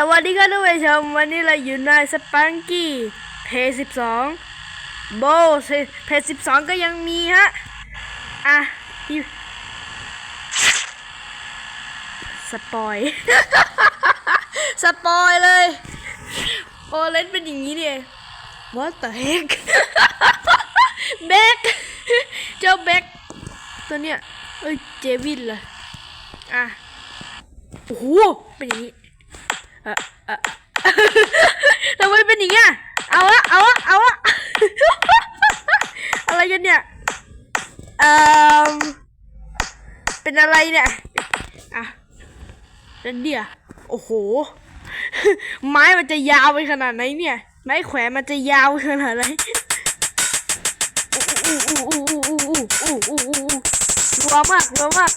สวัสดีครับทุกผู้ชมวันนี้เราอยู่ในสปังกี้เพย์สิบสองโบเพย์สิบสองก็ยังมีฮะ อะพี่สปอย สปอยเลยโอเล่นเป็นอย่างนี้ดิ What the heck แบกเจ้าแบกตัวเนี้ยเอ้ยเจวินเลยอะโอ้โหเป็นอย่างนี้ ทำไมเป็นอย่างเงี้ยเอาละเอาละเอาละอะไรกันเนี่ยเออเป็นอะไรเนี่ยอะนั่นเดียโอ้โห ไม้มันจะยาวไปขนาดไหนเนี่ย ไม้แขวนมันจะยาวขนาดไหนรัวมากรัวมาก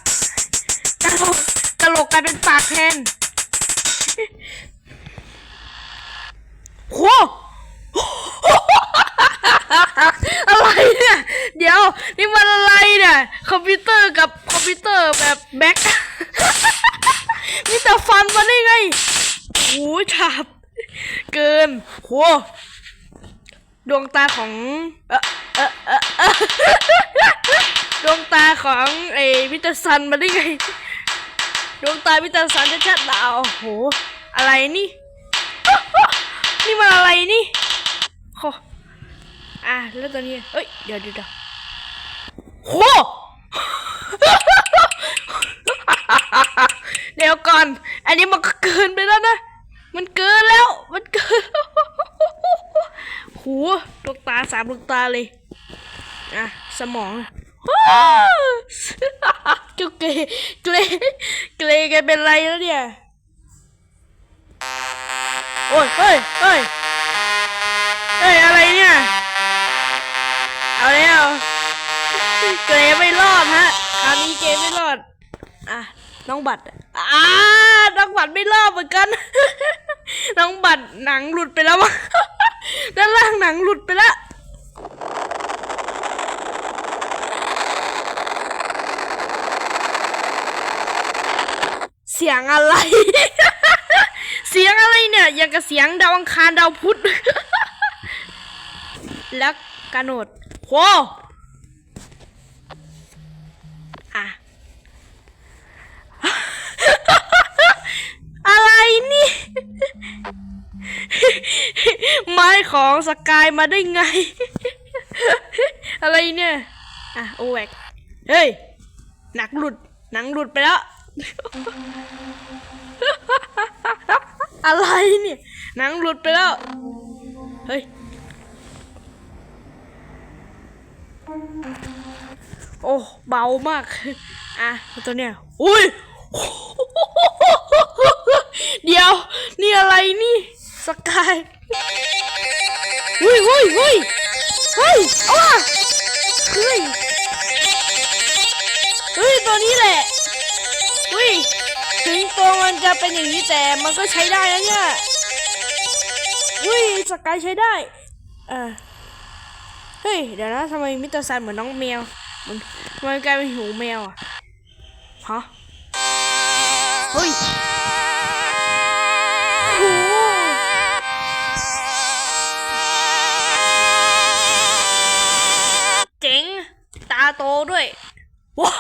ตลกตลกกลายเป็นปากแทน โหอะไรเนี่ย เดี๋ยว นี่มันอะไรเนี่ย คอมพิวเตอร์กับคอมพิวเตอร์แบบแบ็คมีแต่ฟันมาได้ไงโหฉาบเกินโหดวงตาของเออเออเออเออดวงตาของไอ้มิสเตอร์ซันมาได้ไง ดวงตามิสเตอร์ซันจะชัดดาวโห อะไรนี่ นี่มันอะไรนี่โหอะแล้วตัวนี้ เอ้ย เดี๋ยวเดี๋ยวโหเดี๋ยวก่อน อันนี้มันเกินไปแล้วนะ มันเกินแล้ว มันเกินหูดวงตาสามดวงตาเลย อะ สมอง จุกเกรเกรเกรแกันเป็นไรแล้วเนี่ย โอ้ยเฮ้ยเฮ้ยเฮ้ย อะไรเนี่ย เอาแล้วเกรไม่รอดฮะคราวนี้เกรไม่รอด อะ น้องบัตรอ่าน้องบัตรไม่รอดเหมือนกัน น้องบัตรหนังหลุดไปแล้วมั้งด้านล่างหนังหลุดไปแล้ว เสียงอะไร เสียงอะไรเนี่ยอย่างกับเสียงดาวอังคารดาวพุธ แล้วกระโนดโหอะอะไรนี่ ไม้ของสกายมาได้ไง อะไรเนี่ย อะ โอแวกเฮ้ย หนักหลุด หนังหลุดไปแล้ว อะไรเนี่ยหนังหลุดไปแล้ว เฮ้ย โอ้ เบามาก อะ ตัวเนี้ย อุ้ย เดี๋ยว นี่อะไรนี่ สกายอุ้ยอุ้ยอุ้ยเฮ้ยเอาว่ะเฮ้ย เฮ้ย ตัวนี้แหละอุ้ยถึง ตัวมันจะเป็นอย่างนี้แต่มันก็ใช้ได้นะเนี่ยอุ้ยสกายใช้ได้เออเฮ้ยเดี๋ยวนะทำไมมิสเตอร์ซันเหมือนน้องแมวมันทำไมกลายเป็นหูแมวอะฮะเฮ้ยโอ้เจ๋งตาโตด้วยว้าว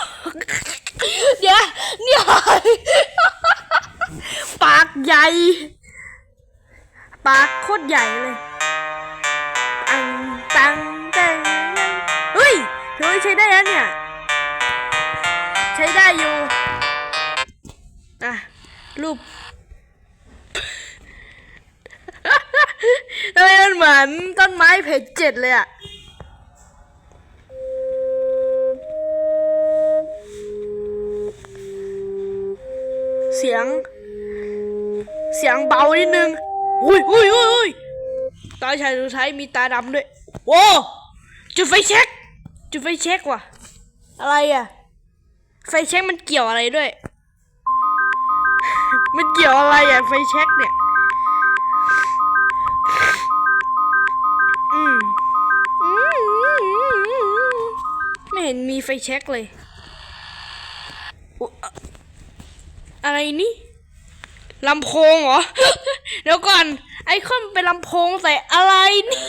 เดี๋ยวเนี่ยปากใหญ่ ปากโคตรใหญ่เลยตังตังตังเฮ้ยเฮ้ยใช้ได้แล้วเนี่ย ใช้ได้อยู่อะรูปทำไมมันเหมือนต้นไม้เพจเจ็ดเลยอะเสียง เสียงเบานิดนึงอุ้ยอุ้ยอุ้ยอุ้ยตาชายสุดท้ายมีตาดำด้วยโอ้จุดไฟเช็ค จุดไฟเช็คว่ะ อะไรอะไฟเช็คมันเกี่ยวอะไรด้วย มันเกี่ยวอะไรอะไฟเช็คเนี่ยอืมอืมไม่เห็นมีไฟเช็คเลยอุ๊อะอะไรนี่ ลำโพงเหรอ เดี๋ยวก่อน ไอคอนเป็นลำโพงใส่อะไรนี่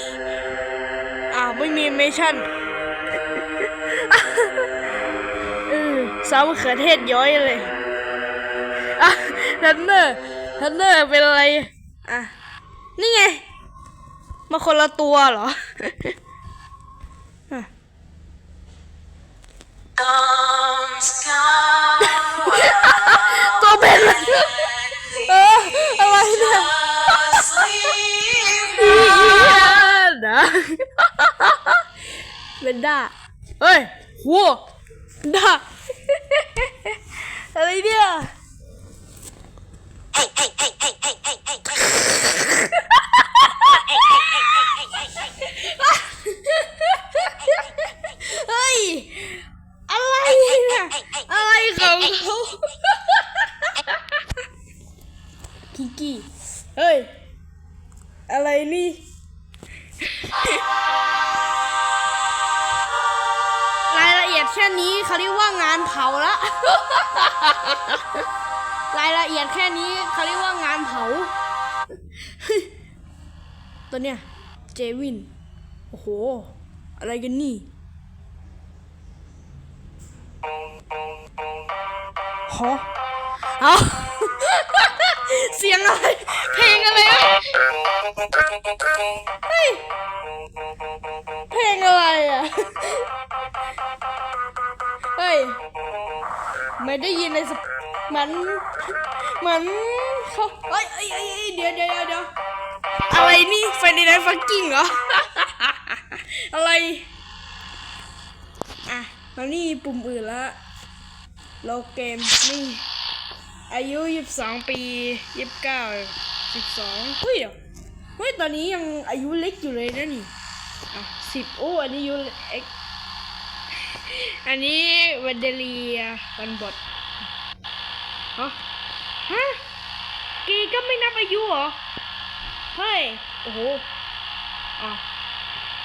อ้าวไม่มีเมชั่นเออซาวมะเขือเทศย้อยเลยอะทันเนอร์ทันเนอร์เป็นอะไร อะ นี่ไง มาคนละตัวเหรออะตัวเป็น เป็นด้าเฮ้ยหัวด้าอะไรเนี่ยเเขาเรียกว่างานเผาละ รายละเอียดแค่นี้เขาเรียกว่างานเผา ตัวเนี้ยเจวิน โอ้โห อะไรกันนี่ฮะเอาเสียงอะไร เพลงอะไรวะเฮ้ยเพลงอะไรอะ ไม่ได้ยินเลยสักเหมือนเหมือนเขาเอ้ยเอ้ยเอ้ยเดี๋ยวเดี๋ยวเดี๋ยวเดี๋ยวอะไรนี่ไฟในนั้นฟักกิ้งเหรอ อะไร อะแล้วนี่ปุ่มอื่นละโลเกมนี่ อายุยี่สิบสองปียี่สิบเก้าสิบสองเฮ้ยเฮ้ย ตอนนี้ยังอายุเล็กอยู่เลยนะนี่อะสิบโอ้อันนี้อายุเอ็ก อันนี้วันเดเลียวันบดฮะฮะกีก็ไม่นับอายุเหรอ เฮ้ย โอ้โหอะ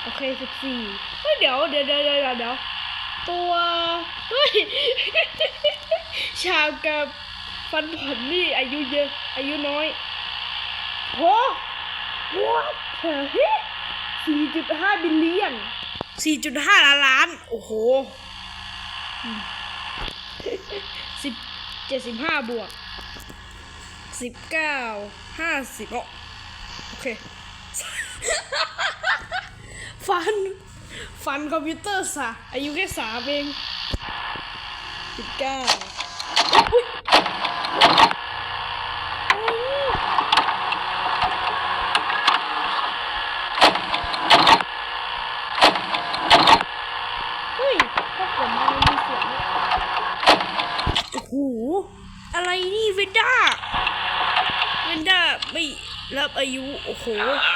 โอเคสิบสี่เฮ้ยเดี๋ยวเดี๋ยวเดี๋ยวเดี๋ยวเดี๋ยวตัว เฮ้ย ชาวกับฟันผลนี่อายุเยอะ อายุน้อยโห what สี่จุดห้าบิลเลียน สี่จุดห้าล้านล้าน โอ้โหสิบเจ็ดสิบห้าบวกสิบเก้าห้าสิบโอเค ฟัน ฟันคอมพิวเตอร์สะอายุแค่สามเองสิบเก้าเฮ้ยถ้าผมมันมีเสียงด้วยโอ้โห อะไรนี่เวนด้า เวนด้าไม่ รับอ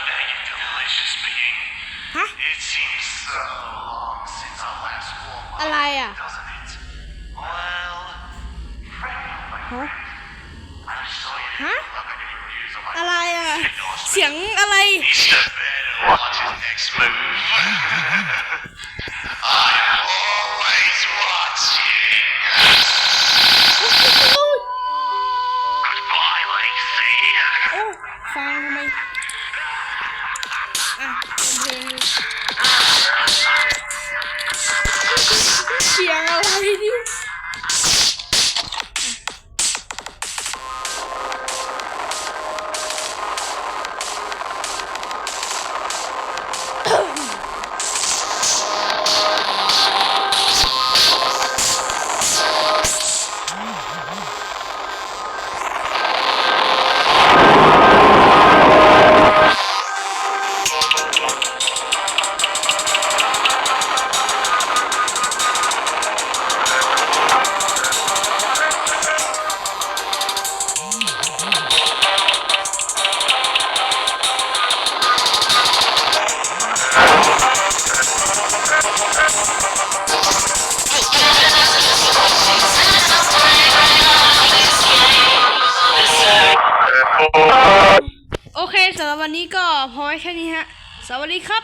วันนี้ก็พอแค่นี้ฮะ สวัสดีครับ